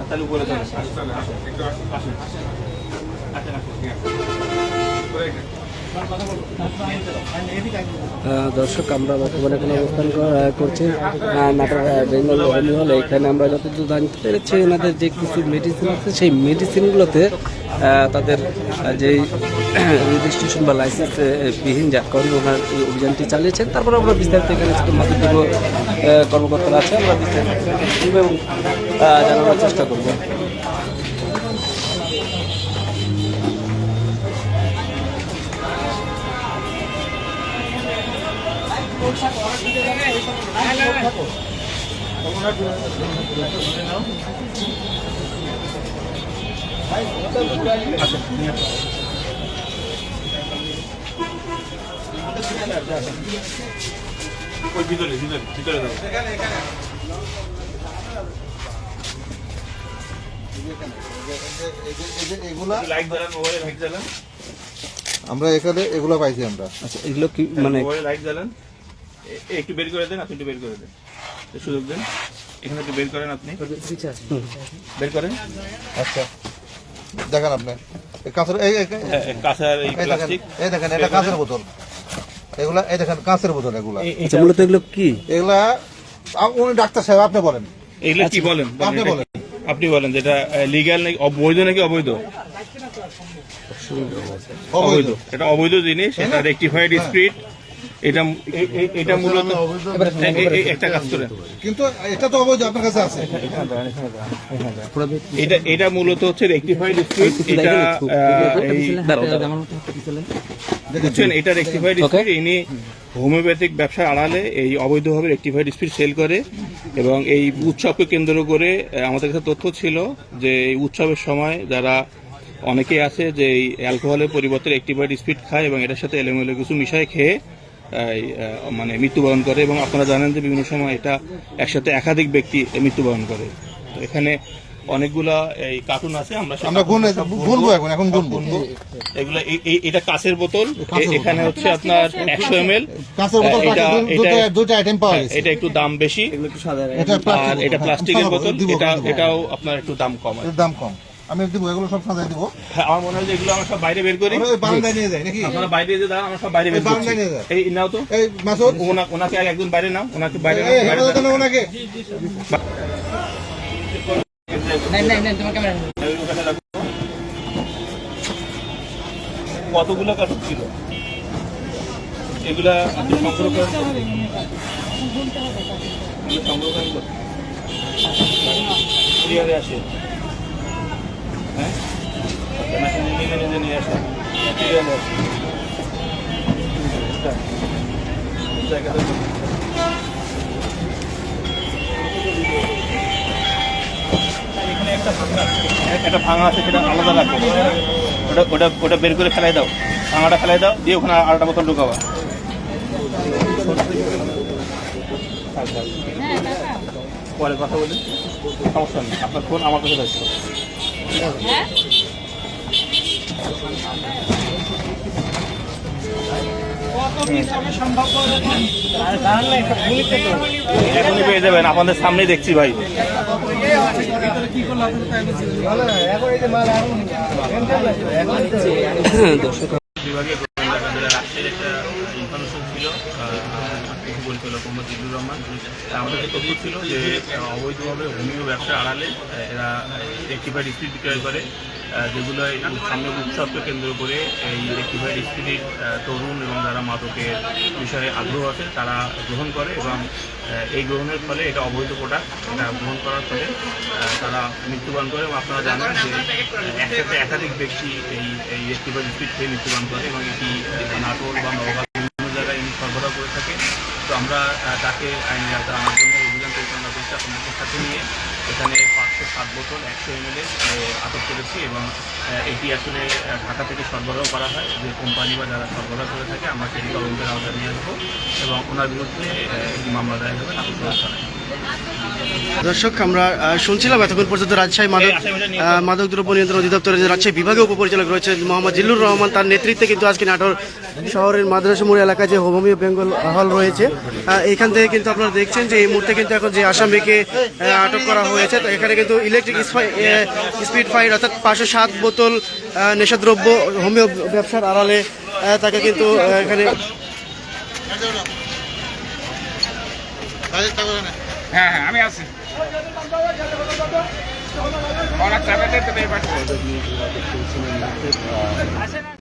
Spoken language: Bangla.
তাহলে উপরে চলে আসেন আসেন আসেন আসেন আহ, দর্শক, আমরা বর্তমানে কোনো অবস্থান করছি। বেঙ্গল হলে। এখানে আমরা যতদূর জানতে পেরেছি, ওনাদের যে কিছু মেডিসিন আছে, সেই মেডিসিনগুলোতে তাদের যেই রেজিস্ট্রেশন বা লাইসেন্স বিহীন যার কারণে ওনার অভিযানটি চালিয়েছেন। তারপর আমরা বিস্তারিত এখানে ছোটো কর্মকর্তারা আছে, আমরা বিস্তারিত এবং জানানোর চেষ্টা করব। ওই ভিতরে ভিতরে ভিতরে দাও আমরা এখানে এগুলা পাইছি আমরা। আচ্ছা এগুলো কি মানে লাইট জ্বালান। একটু বের করে দেন আপনি একটু বের করে দেন। সুযোগ দেন। এখানে একটু বের করেন আপনি। বের করেন। আচ্ছা। দেখেন আপনি। কাঁচের এই এই দেখেন প্লাস্টিক এই দেখেন এটা কাঁচের বোতল। এগুলা এই দেখেন কাঁচের বোতল এগুলা। আচ্ছা মূলত এগুলো কি? এগুলা উনি ডাক্তার সাহেব আপনি বলেন। এগুলো কি বলেন? আপনি বলেন। আপনি বলেন যেটা লিগ্যাল নাকি অবৈধ নাকি অবৈধ? অবৈধ। এটা অবৈধ জিনিস এটা রেকটিফাইড স্পিরিট এটা মূলত একটা কাজ করেন। কিন্তু এটা তো অবৈধ আপনার কাছে আছে। এটা এটা মূলত হচ্ছে রেকটিফাইড স্পিরিট এটা। বুঝছেন? এটা রেকটিফাইড স্পিরিট ইনি হোমিওপ্যাথিক ব্যবসার আড়ালে এই অবৈধভাবে রেকটিফাইড স্পিড সেল করে এবং এই উৎসবকে কেন্দ্র করে আমাদের কাছে তথ্য ছিল যে এই উৎসবের সময় যারা অনেকেই আছে যে এই অ্যালকোহলের পরিবর্তে রেকটিফাইড স্পিড খায় এবং এটার সাথে এলোমেলো কিছু মিশায় খেয়ে মানে মৃত্যুবরণ করে এবং আপনারা জানেন যে বিভিন্ন সময় এটা একসাথে একাধিক ব্যক্তি মৃত্যুবরণ করে। তো এখানে অনেকগুলা এই কার্টুন আছে আমরা গুনবো এখন এখন গুনবো। গুনবো। এগুলো এই- এই- এটা কাঁচের বোতল এখানে হচ্ছে আপনার একশো এম এল কাঁচের বোতল এটা এটা দুটো দুটো আইটেম পাওয়া গেছে। এটা একটু দাম বেশি। আর এটা প্লাস্টিকের হ্যাঁ, বোতল এটা এটাও আপনার একটু দাম কম দাম কম। আমি দিব এগুলো সব সাজাই দিব। হ্যাঁ, আমার মনে হয় যে এগুলো আমরা সব বাইরে বের করি। ওই বারান্দায় নিয়ে যায় নাকি? আপনারা বাইরে যে দাঁড়ান আমরা সব বাইরে বের বারান্দায় নিয়ে যায়। এই নাও তো। এই মাসুদ? ওনা- ওনাকে আর একজন বাইরে নাও ওনাকে বাইরে নাও। বাইরে। করো ওনাকে। কতগুলো কার্টুন ছিল? এগুলা আপনি সংগ্রহ করেন? সংগ্রহ করেন? কুরিয়ারে আসে। একটা ভাঙা আছে। সেটা আলাদা রাখো। ওটা ওটা ওটা বের করে ফেলাই দাও। ভাঙাটা ফেলাই দাও, দিয়ে ওখানে আরেকটা বোতল ঢুকাবা। পরে কথা বলি। সমস্যা নেই। আপনার ফোন আমার কাছে থাকবে এখনই পেয়ে যাবেন আপনাদের সামনেই দেখছি ভাই। দর্শক বিভাগে রাষ্ট্রের একটা ইনফরমেশন ছিল পরিচালক মোহাম্মদ জিল্লুর রহমান। আমাদের যে তথ্য ছিল যে অবৈধভাবে হোমিও ব্যবসার আড়ালে এরা রেক্টিফাইড স্পিড বিক্রয় করে যেগুলো সামনে উৎসবকে কেন্দ্র করে এই রেক্টিফাইড স্পিরিট তরুণ এবং যারা মাদকের বিষয়ে আগ্রহ আছে, তারা গ্রহণ করে এবং এই গ্রহণের ফলে এটা অবৈধ প্রোডাক্ট এটা গ্রহণ করার ফলে তারা মৃত্যুবরণ করে এবং আপনারা জানেন যে, একসাথে একাধিক ব্যক্তি এই এই রেক্টিফাইড স্পিড খেয়ে মৃত্যুবরণ করে এবং এটি নাটোর বা এটি সরবরাহ করে থাকে। তো আমরা তাকে আইনের আওতায় আনার জন্য অভিযান পরিচালনা করছি আপনাদের সাথে নিয়ে। এখানে পাঁচশো সাত বোতল, একশো এম আটক করেছি এবং এটি আসলে ঢাকা থেকে সরবরাহ করা হয়। যে কোম্পানি বা যারা সরবরাহ করে থাকে, আমরা সেটি তদন্তের আওতায় নিয়ে আসব এবং ওনার বিরুদ্ধে একটি মামলা দায়ের হবে নাগরিক দর্শক আমরা শুনছিলাম এতক্ষণ পর্যন্ত রাজশাহী মাদক মাদক দ্রব্য নিয়ন্ত্রণ অধিদপ্তরের যে রাজশাহী বিভাগীয় উপপরিচালক রয়েছে মোহাম্মদ জিল্লুর রহমান তার নেতৃত্বে কিন্তু আজকে নাটোর শহরের মাদ্রাসামুড়ি এলাকায় যে হোমিও বেঙ্গল হল রয়েছে এখান থেকে কিন্তু আপনারা দেখছেন যে এই মুহূর্তে কিন্তু এখন যে আসামিকে আটক করা হয়েছে তো এখানে কিন্তু ইলেকট্রিক স্পিড ফাইট অর্থাৎ পাঁচশো সাত বোতল নেশাদ্রব্য হোমিও ব্যবসার আড়ালে তাকে কিন্তু এখানে। হ্যাঁ হ্যাঁ আমি আছি। ওরা চাপে দিতে পারবে